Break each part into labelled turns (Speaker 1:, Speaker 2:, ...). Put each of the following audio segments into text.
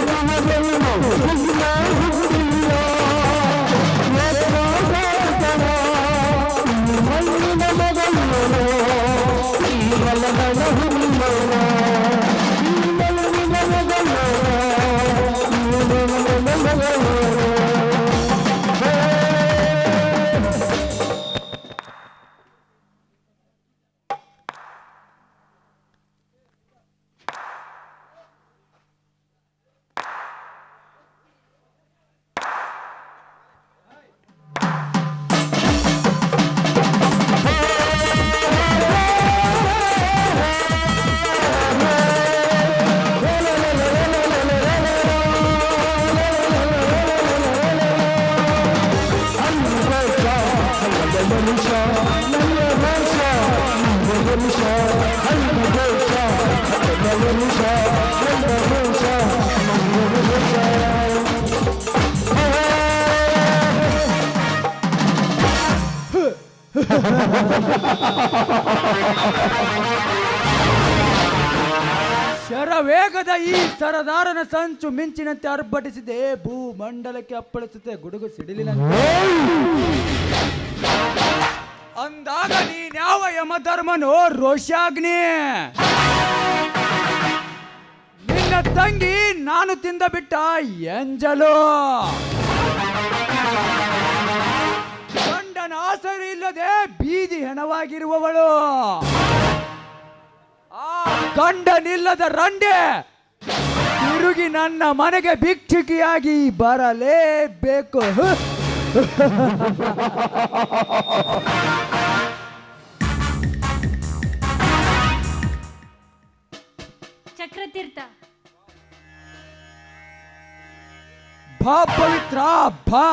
Speaker 1: Everyone ನನ್ನ ಶರವೇಗದ ಈ ಸರದಾರನ ಸಂಚು ಮಿಂಚಿನಂತೆ ಅರ್ಭಟಿಸಿದೆ. ಭೂಮಂಡಲಕ್ಕೆ ಅಪ್ಪಳಿಸುತ್ತೆ. ಗುಡುಗು ಸಿಡಿಲಿನ ಅಂದಾಗ ನೀನ್ಯಾವ ಯಮಧರ್ಮನೋ ರೋಷಾಗ್ನಿ. ನಿನ್ನ ತಂಗಿ ನಾನು ತಿಂದ ಬಿಟ್ಟ ಎಂಜಲು. ಗಂಡನ ಆಸರಿ ಇಲ್ಲದೆ ಬೀದಿ ಹೆಣವಾಗಿರುವವಳು. ಆ ಗಂಡನಿಲ್ಲದ ರಂಡೆ ತಿರುಗಿ ನನ್ನ ಮನೆಗೆ ಭಿಕ್ಷುಕಿಯಾಗಿ ಬರಲೇಬೇಕು.
Speaker 2: ಚಕ್ರತೀರ್ಥ.
Speaker 1: ಬಾ ಪವಿತ್ರ ಬಾ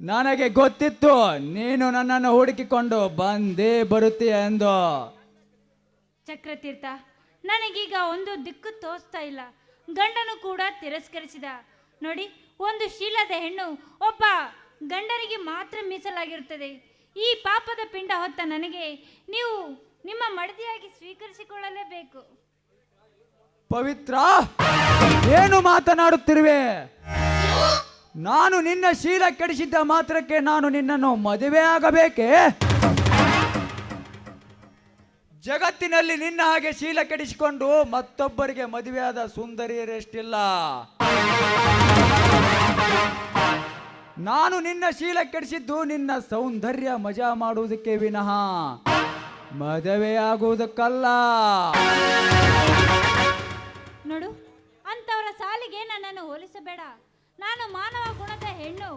Speaker 1: ನನಗೆ ಗೊತ್ತಿತ್ತು ನೀನು ನನ್ನನ್ನು ಹುಡುಕಿಕೊಂಡು ಬಂದೇ ಬರುತ್ತೀಯ ಎಂದು.
Speaker 2: ಚಕ್ರತೀರ್ಥ ನನಗೀಗ ಒಂದು ದಿಕ್ಕು ತೋಚ್ತಾ ಇಲ್ಲ. ಗಂಡನು ಕೂಡ ತಿರಸ್ಕರಿಸಿದ. ನೋಡಿ ಒಂದು ಶೀಲದ ಹೆಣ್ಣು ಒಬ್ಬ ಗಂಡನಿಗೆ ಮಾತ್ರ ಮೀಸಲಾಗಿರುತ್ತದೆ. ಈ ಪಾಪದ ಪಿಂಡ ಹೊತ್ತ ನನಗೆ ನೀವು ನಿಮ್ಮ ಮಡದಿಯಾಗಿ ಸ್ವೀಕರಿಸಿಕೊಳ್ಳಲೇಬೇಕು.
Speaker 1: ಪವಿತ್ರ, ಏನು ಮಾತನಾಡುತ್ತಿರುವೆ? ನಾನು ನಿನ್ನ ಶೀಲ ಕೆಡಿಸಿದ್ದ ಮಾತ್ರಕ್ಕೆ ನಾನು ನಿನ್ನನ್ನು ಮದುವೆ ಆಗಬೇಕೇ? ಜಗತ್ತಿನಲ್ಲಿ ನಿನ್ನ ಹಾಗೆ ಶೀಲ ಕೆಡಿಸಿಕೊಂಡು ಮತ್ತೊಬ್ಬರಿಗೆ ಮದುವೆಯಾದ ಸುಂದರಿಯರೆಷ್ಟಿಲ್ಲ? ನಾನು ನಿನ್ನ ಶೀಲ ಕೆಡಿಸಿದ್ದು ನಿನ್ನ ಸೌಂದರ್ಯ ಮಜಾ ಮಾಡುವುದಕ್ಕೆ ವಿನಃ ಮದುವೆಯಾಗುವುದಕ್ಕಲ್ಲ.
Speaker 2: ನೋಡು, ಅಂಥವರ ಸಾಲಿಗೆ ನನ್ನನ್ನು ಹೋಲಿಸಬೇಡ. ನಾನು ಮಾನವ ಗುಣದ ಹೆಣ್ಣು.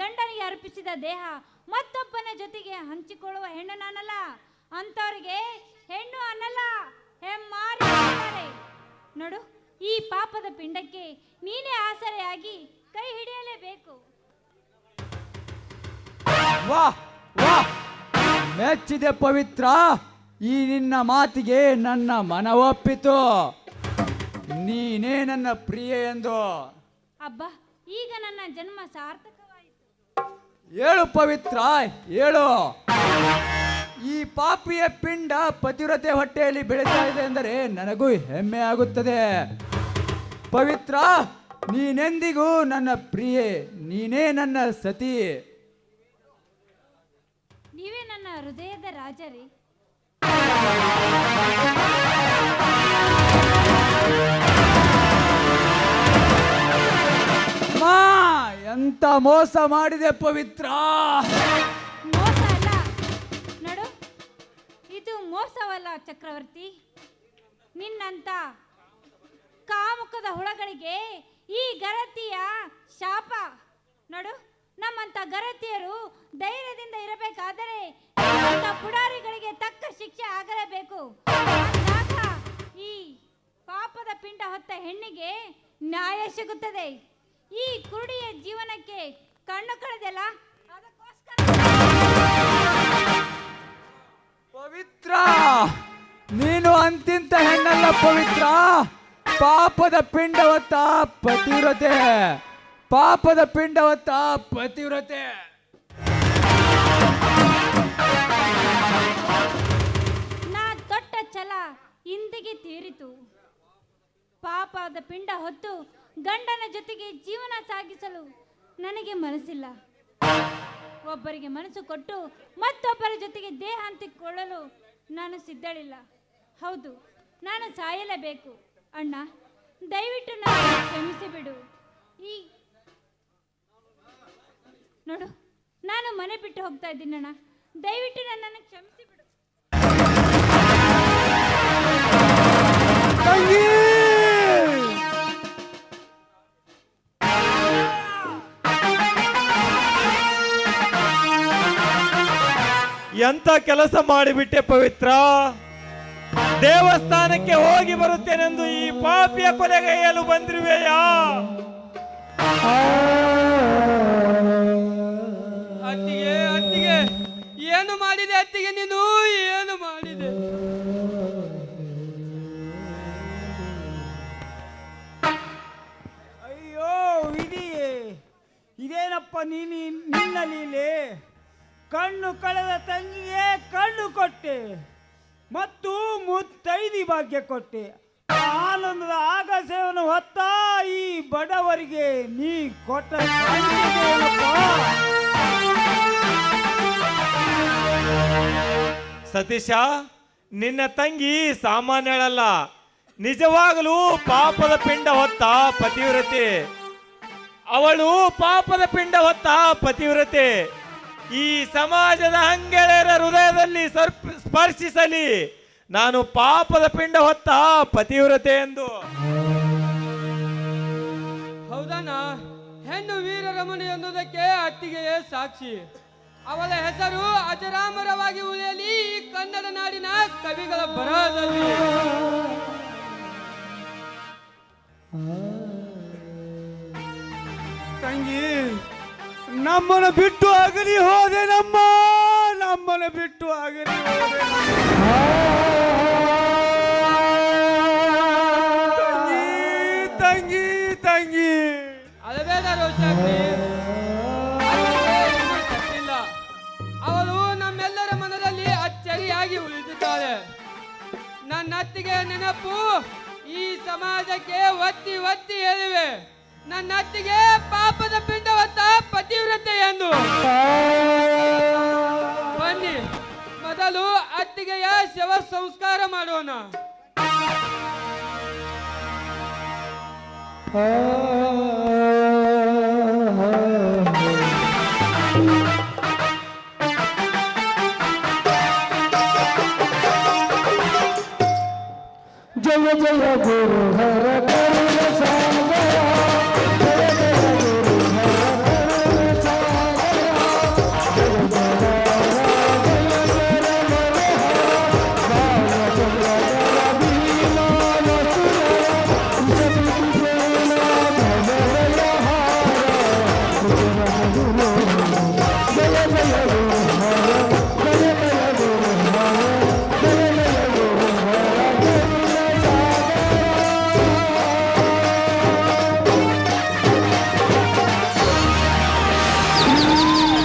Speaker 2: ಗಂಡನಿಗೆ ಅರ್ಪಿಸಿದ ದೇಹ ಮತ್ತೊಬ್ಬನ ಜೊತೆಗೆ ಹಂಚಿಕೊಳ್ಳುವ ಹೆಣ್ಣು ನಾನಲ್ಲ. ಅಂಥವ್ರಿಗೆ ಹೆಣ್ಣು ಅನ್ನಲ್ಲ. ಹೆಮ್ಮಾರಿ. ನೋಡು, ಈ ಪಾಪದ ಪಿಂಡಕ್ಕೆ ನೀನೇ ಆಸರೆಯಾಗಿ ಕೈ ಹಿಡಿಯಲೇಬೇಕು.
Speaker 1: ವಾಹ್ ವಾಹ್ ಮೆಚ್ಚಿದೆ ಪವಿತ್ರ. ಈ ನಿನ್ನ ಮಾತಿಗೆ ನನ್ನ ಮನವೊಪ್ಪಿತು. ನೀನೇ ನನ್ನ ಪ್ರಿಯ ಎಂದು.
Speaker 2: ಅಬ್ಬ ಈಗ ನನ್ನ ಜನ್ಮ ಸಾರ್ಥಕವಾಯಿತು.
Speaker 1: ಹೇಳು ಪವಿತ್ರ ಹೇಳು ಈ ಪಾಪಿಯ ಪಿಂಡ ಪತಿವ್ರತೆ ಹೊಟ್ಟೆಯಲ್ಲಿ ಬೆಳೀತಾ ಇದೆ ಎಂದರೆ ನನಗೂ ಹೆಮ್ಮೆ ಆಗುತ್ತದೆ. ಪವಿತ್ರ ನೀನೆಂದಿಗೂ ನನ್ನ ಪ್ರಿಯೆ ನೀನೇ ನನ್ನ ಸತಿ.
Speaker 2: ನೀವೇ ನನ್ನ ಹೃದಯದ ರಾಜರೇ.
Speaker 1: ಎಂತ ಮೋಸ ಮಾಡಿದೆ ಪವಿತ್ರ.
Speaker 2: ಮೋಸ ಅಲ್ಲ. ನೋಡು, ಇದು ಮೋಸವಲ್ಲ ಚಕ್ರವರ್ತಿ. ನಿನ್ನಂತ ಕಾಮುಖದ ಹುಳಗಳಿಗೆ ಈ ಗರತಿಯ ಶಾಪ. ನೋಡು, ನಮ್ಮಂತ ಗರತಿಯರು ಧೈರ್ಯದಿಂದ ಇರಬೇಕಾದರೆ ಪುಡಾರಿಗಳಿಗೆ ತಕ್ಕ ಶಿಕ್ಷೆ ಆಗಲೇಬೇಕು. ಈ ಪಾಪದ ಪಿಂಡ ಹೊತ್ತ ಹೆಣ್ಣಿಗೆ ನ್ಯಾಯ ಸಿಗುತ್ತದೆ. ಈ ಕುರುಡಿಯ ಜೀವನಕ್ಕೆ ಕಣ್ಣು ಕಳೆದಲ್ಲ? ಅದಕ್ಕೋಸ್ಕರ.
Speaker 1: ಪವಿತ್ರ! ನೀನು ಅಂತಿಂತ ಹೆಣ್ಣಲ್ಲ ಪವಿತ್ರ! ಪಾಪದ ಪಿಂಡವತ್ತ ಪತಿವ್ರತೆ! ಪಾಪದ ಪಿಂಡವತ್ತ ಪತಿವ್ರತೆ!
Speaker 2: ನಾ ತೊಟ್ಟ ಛಲ ಇಂದಿಗೆ ತೀರಿತು. ಪಾಪದ ಪಿಂಡ ಹೊತ್ತು ಗಂಡನ ಜೊತೆಗೆ ಜೀವನ ಸಾಗಿಸಲು ನನಗೆ ಮನಸ್ಸಿಲ್ಲ. ಒಬ್ಬರಿಗೆ ಮನಸ್ಸು ಕೊಟ್ಟು ಮತ್ತೊಬ್ಬರ ಜೊತೆಗೆ ದೇಹ ಅಂತಿಕೊಳ್ಳಲು ನಾನು ಸಿದ್ಧಳಿಲ್ಲ. ಹೌದು, ನಾನು ಸಾಯಲೇಬೇಕು. ಅಣ್ಣ, ದಯವಿಟ್ಟು ನಾನು ಕ್ಷಮಿಸಿ ಬಿಡು. ಈ ನೋಡು, ನಾನು ಮನೆ ಬಿಟ್ಟು ಹೋಗ್ತಾ ಇದ್ದೀನಿ ಅಣ್ಣ. ದಯವಿಟ್ಟು ನನ್ನನ್ನು ಕ್ಷಮಿಸಿ
Speaker 3: ಎಂತ ಕೆಲಸ ಮಾಡಿಬಿಟ್ಟೆ ಪವಿತ್ರ? ದೇವಸ್ಥಾನಕ್ಕೆ ಹೋಗಿ ಬರುತ್ತೇನೆಂದು ಈ ಪಾಪಿಯ ಕೊಲೆಗೈಯಲು ಬಂದಿರುವೆಯಾ?
Speaker 4: ಅತ್ತಿಗೆ ಅತ್ತಿಗೆ, ಏನು ಮಾಡಿದೆ ಅತ್ತಿಗೆ ನೀನು? ಏನು ಮಾಡಿದೆ? ಅಯ್ಯೋ, ವಿಧಿ.
Speaker 5: ಇದೇನಪ್ಪ ನೀನು ನಿನ್ನ ಲೀಲೆ? ಕಣ್ಣು ಕಳೆದ ತಂಗಿಯೇ ಕಣ್ಣು ಕೊಟ್ಟೆ ಮತ್ತು ಮುತ್ತೈದಿ ಭಾಗ್ಯ ಕೊಟ್ಟೆ. ಆನಂದದ ಆಗಸೆಯನ್ನು ಹೊತ್ತ ಈ ಬಡವರಿಗೆ ನೀ ಕೊಟ್ಟ?
Speaker 3: ಸತೀಶ, ನಿನ್ನ ತಂಗಿ ಸಾಮಾನ್ಯಳಲ್ಲ. ನಿಜವಾಗಲೂ ಪಾಪದ ಪಿಂಡ ಹೊತ್ತ ಪತಿವ್ರತೆ. ಅವಳು ಪಾಪದ ಪಿಂಡ ಹೊತ್ತ ಪತಿವ್ರತೆ. ಈ ಸಮಾಜದ ಹಂಗೆಳೆಯರ ಹೃದಯದಲ್ಲಿ ಸರ್ಪ ಸ್ಪರ್ಶಿಸಲಿ. ನಾನು ಪಾಪದ ಪಿಂಡ ಹೊತ್ತ ಪತಿವ್ರತೆ ಎಂದು.
Speaker 4: ಹೌದಾನ ಹೆಣ್ಣು ವೀರರಮಣಿ ಎನ್ನುವುದಕ್ಕೆ ಅತ್ತಿಗೆಯೇ ಸಾಕ್ಷಿ. ಅವಳ ಹೆಸರು ಅಜರಾಮರವಾಗಿ ಉಳಿಯಲಿ ಈ ಕನ್ನಡ ನಾಡಿನ ಕವಿಗಳ ಬರಹದಲ್ಲಿ.
Speaker 5: ನಮ್ಮನ್ನು ಬಿಟ್ಟು ಆಗಲಿ ಹೋದೆ ನಮ್ಮ. ನಮ್ಮನ್ನು ಬಿಟ್ಟು ಆಗಲಿ ಹೋದೆ ತಂಗಿ ತಂಗಿ
Speaker 4: ಅಳಬೇಡ ರೋಷಾಗ್ನಿ. ಅವಳು ನಮ್ಮೆಲ್ಲರ ಮನದಲ್ಲಿ ಅಚ್ಚರಿಯಾಗಿ ಉಳಿದಿದ್ದಾಳೆ. ನನ್ನ ಅತ್ತಿಗೆ ನೆನಪು ಈ ಸಮಾಜಕ್ಕೆ ಒತ್ತಿ ಒತ್ತಿ ಹೇಳಿವೆ ನನ್ನ ಅತ್ತಿಗೆ ಪಾಪದ ಪಿಂಡವತ್ತ ಎಂದು. ಬನ್ನಿ ಮೊದಲು ಅತ್ತಿಗೆಯ ಶವ ಸಂಸ್ಕಾರ ಮಾಡೋಣ.
Speaker 5: ಜಯ ಜಯ ಗುರು